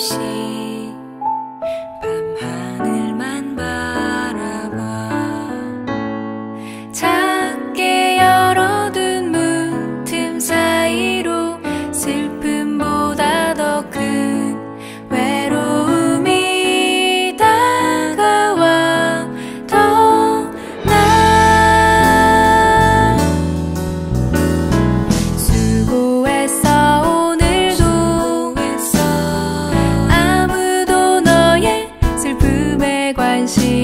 心 sí.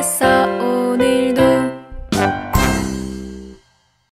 했어.